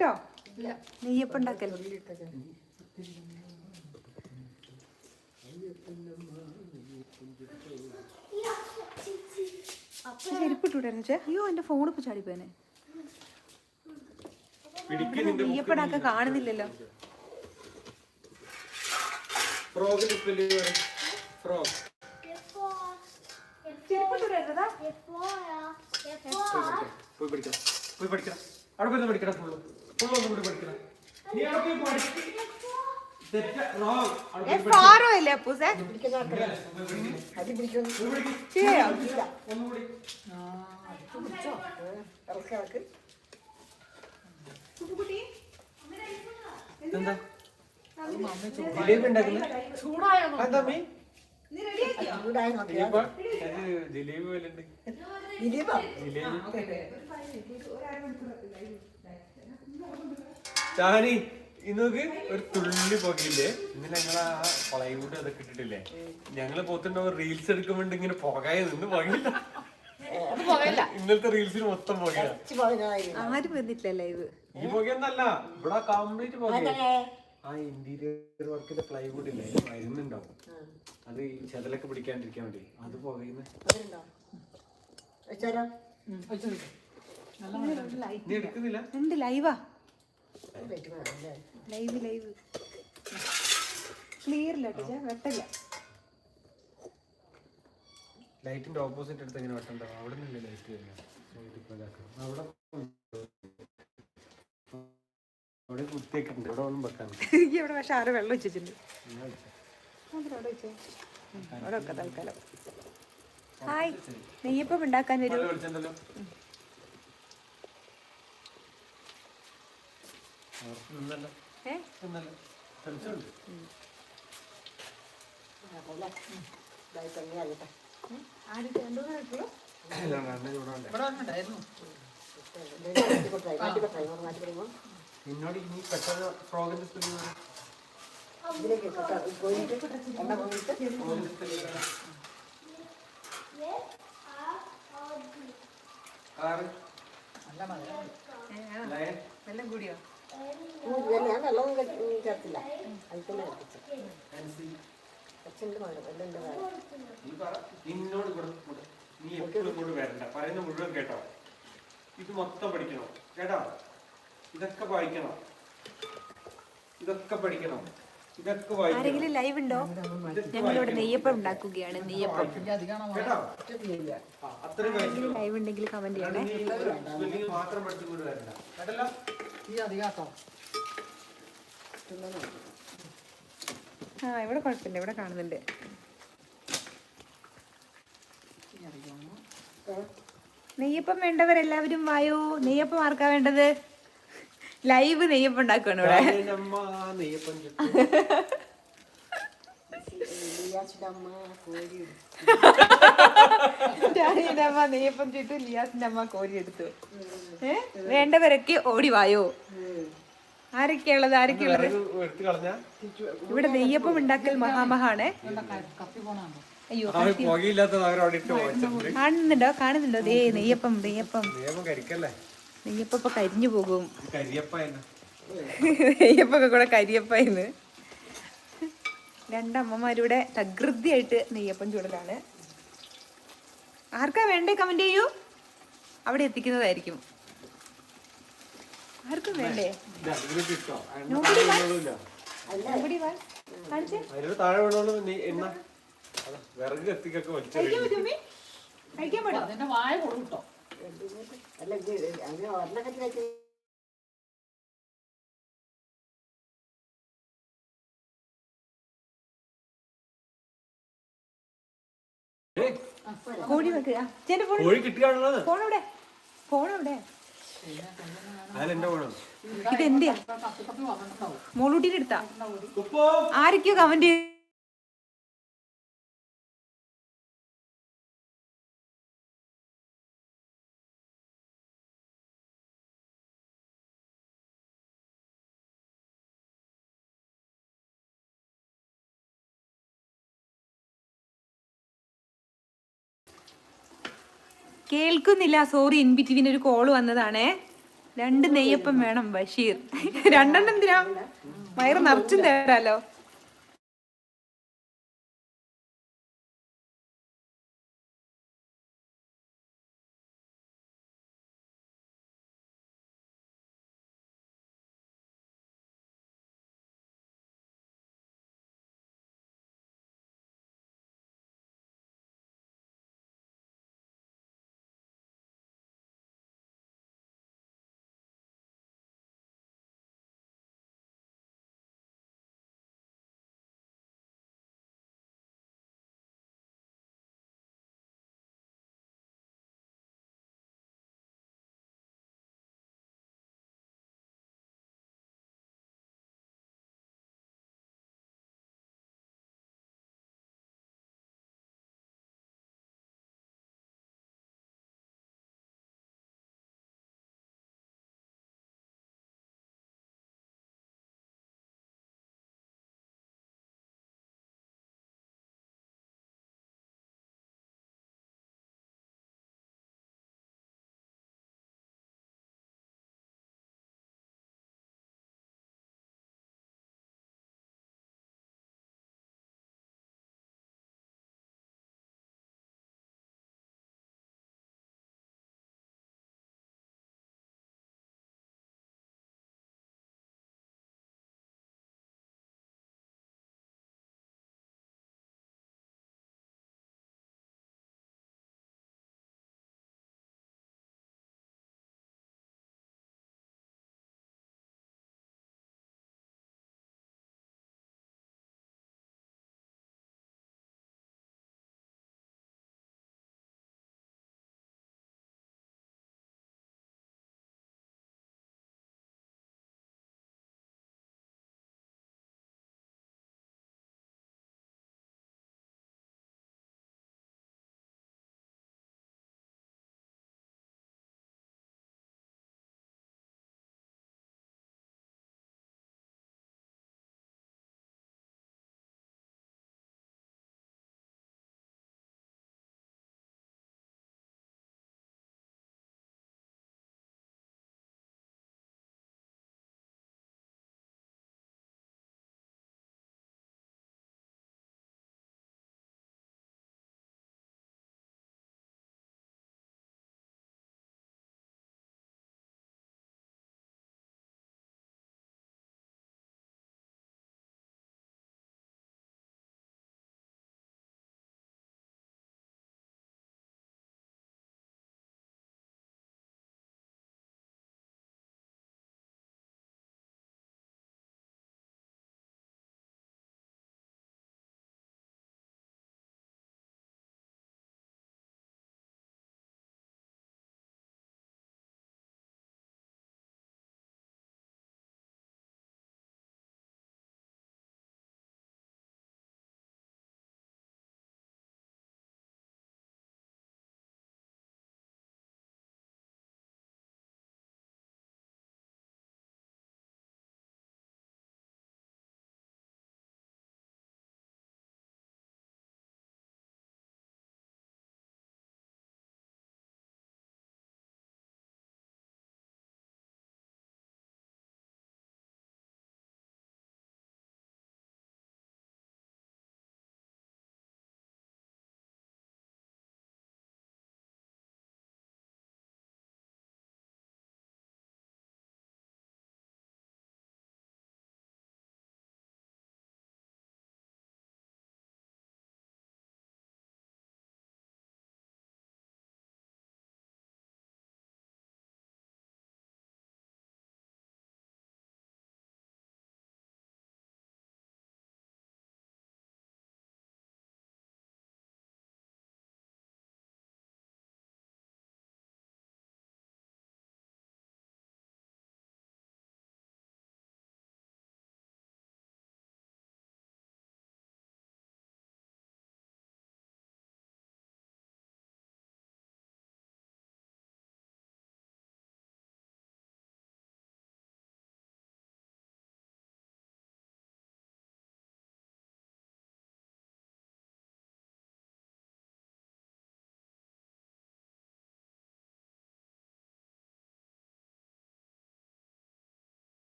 വിട്ടോ നെയ്യപ്പം ഉണ്ടാക്കൽ ചെരുപ്പിട്ടൂടായിരുന്നു ചേ അയ്യോ എന്റെ ഫോൺ ഇപ്പൊ ചാടിപ്പോനെ നെയ്യപ്പടാക്ക കാണുന്നില്ലല്ലോ. പോയി പഠിക്കാം. പോയി പഠിക്കണം. അവിടെ പോയി പഠിക്കണം. ഫുള്ള് ഫുള്ള് ഒന്നും കൂടി പഠിക്കണം. നീ അവിടെ പോയി പഠിക്കണം തെറ്റ റോങ് ഫാറോ അല്ലേ അപ്പൂസേ? പഠിക്ക്. ശരിയോ ഒന്നുകൂടി എന്താ? ഉണ്ടാക്കുന്നത് എന്താ അമ്മേ? ചൂടായി നോക്കിയാ ജിലേബി പോലെ ഉണ്ട് ഇന്നോക്ക് ഒരു തുള്ളി പുകയില്ലേ? ഇന്നലെ ഞങ്ങൾ ആ പ്ലൈവുഡ് അതൊക്കെ ഇട്ടിട്ടില്ലേ? ഞങ്ങൾ പോത്തുണ്ടോ റീൽസ് എടുക്കുമ്പോണ്ട് ഇങ്ങനെ പുകയെ. നിന്ന് പുകയില്ല. ഇന്നലത്തെ റീൽസിന് മൊത്തം പുകയാ. ഇച്ചി പതിനായിരം ആരും വന്നിട്ടില്ല ലൈവ് ഈ പുകയൊന്നല്ല. ഇവിടെ കംപ്ലീറ്റ് പുകയാ. ആ ഇന്റീരിയർ വർക്കിന്റെ പ്ലൈവുഡ് ഇല്ലേ? മരുന്നുണ്ടാവും അത് ഈ ചെതലൊക്കെ പിടിക്കാണ്ടിരിക്കാൻ വേണ്ടി. അത് പുകയുന്ന. നീ എടുക്കുന്നില്ല? ലൈവാ ലൈവ് ലൈവ് ക്ലിയർ ഇല്ല ടീച്ചർ വെട്ടല്ല. ലൈറ്റിന്റെ ഓപ്പോസിറ്റ് എടുത്ത് എങ്ങനെ വെട്ടണ്ടാവും അവിടെ നിന്നില്ല ലൈറ്റ് അവിടെ അവിടെ കുത്തിയൊക്കെയുണ്ട് ഇവിടെ ഒന്നും വെക്കാൻ എനിക്ക് ഇവിടെ പക്ഷെ ആറ് വെള്ളം വെച്ചിട്ടുണ്ട് അവിടെ വെച്ചേ? അവിടെ വെക്കാം തൽക്കാലം. ഹായ്. നെയ്യപ്പം ഉണ്ടാക്കാൻ ഒരു നല്ല വെളിച്ചെന്തല്ലോ നിന്നല്ല ഏ? നിന്നല്ല തെളിച്ചുണ്ട് നിന്നോട് ഇനി പെട്ടെന്ന് ഫ്രോഗിന്റെ സ്പെല്ലിംഗ് ആറ്. വെള്ളം കൂടിയോ? ഞാൻ ചേർത്തില്ല. അതിൽ അച്ഛന്റെ മകൻ നീ നിന്നോട് ഇവിടെ. നീ എപ്പോഴും കൂടെ വരണ്ട. പറയുന്ന മുഴുവൻ കേട്ടോ. ഇത് മൊത്തം പഠിക്കണോ. കേട്ടോ? ഇതൊക്കെ വായിക്കണം. ഇതൊക്കെ പഠിക്കണം. ഇതൊക്കെ വായിക്കണം. ആരെങ്കിലും ലൈവ് ഉണ്ടോ? ഞങ്ങളിവിടെ നെയ്യപ്പം ഉണ്ടാക്കുകയാണ്. നെയ്യപ്പം. ആരെങ്കിലും ലൈവ് ഉണ്ടെങ്കിൽ കമന്റ് ചെയ്യണേ. മാത്രം പഠിച്ചുകൊണ്ട് വരണ്ട. കേട്ടല്ലോ? ആ ഇവിടെ കുഴപ്പമില്ല. ഇവിടെ കാണുന്നുണ്ട്. നെയ്യപ്പം വേണ്ടവരെല്ലാവരും വായോ? നെയ്യപ്പം ആർക്കാ വേണ്ടത്? ലൈവ് നെയ്യപ്പം ഉണ്ടാക്കുകയാണ് ഇവിടെ. അമ്മ നെയ്യപ്പം ലിയാസിന്റെ അമ്മ കോരി എടുത്തു ഏ? വേണ്ടവരൊക്കെ ഓടി വായോ? ആരൊക്കെയുള്ളത്? ആരൊക്കെയുള്ളത്? ഇവിടെ നെയ്യപ്പം ഉണ്ടാക്കൽ മഹാമഹാണ്. അയ്യോ കാണുന്നുണ്ടോ? കാണുന്നുണ്ടോ? ദേ നെയ്യപ്പം നെയ്യപ്പം. നെയ്യപ്പം ഇപ്പൊ കരിഞ്ഞു പോകും. നെയ്യപ്പൊക്കെ കൂടെ കരിയപ്പായിന്ന്. രണ്ടമ്മമാരുടെ തകൃതിയായിട്ട് നെയ്യപ്പം ചൂടലാണ്. ആർക്കാ വേണ്ടേ കമന്റ് ചെയ്യൂ? അവിടെ എത്തിക്കുന്നതായിരിക്കും. ആർക്കും വേണ്ടേ? കഴിക്കാൻ പറ്റുമോ വായ അല്ല അങ്ങനെ ഒരെണ്ണക്കത്തിൽ വെച്ച് കോഴി വെക്കുക ചേന്റെ ഫോൺ കോഴി കിട്ടുകയാണുള്ളത് ഫോൺ എവിടെ ഫോൺ എവിടെ അതിലെന്റെ വേണം ഇത് എന്തിയാ മോളൂട്ടിയുടെ അടുത്താ ഉപ്പോ ആരൊക്കെയോ കമന്റ് ചെയ്ത് കേൾക്കുന്നില്ല. സോറി ഇൻ ബിറ്റ്വീൻ ഒരു കോൾ വന്നതാണേ. രണ്ട് നെയ്യപ്പം വേണം ബഷീർ. രണ്ടെണ്ണം എന്തിനാ? വയറ് നിറച്ചും തരാലോ.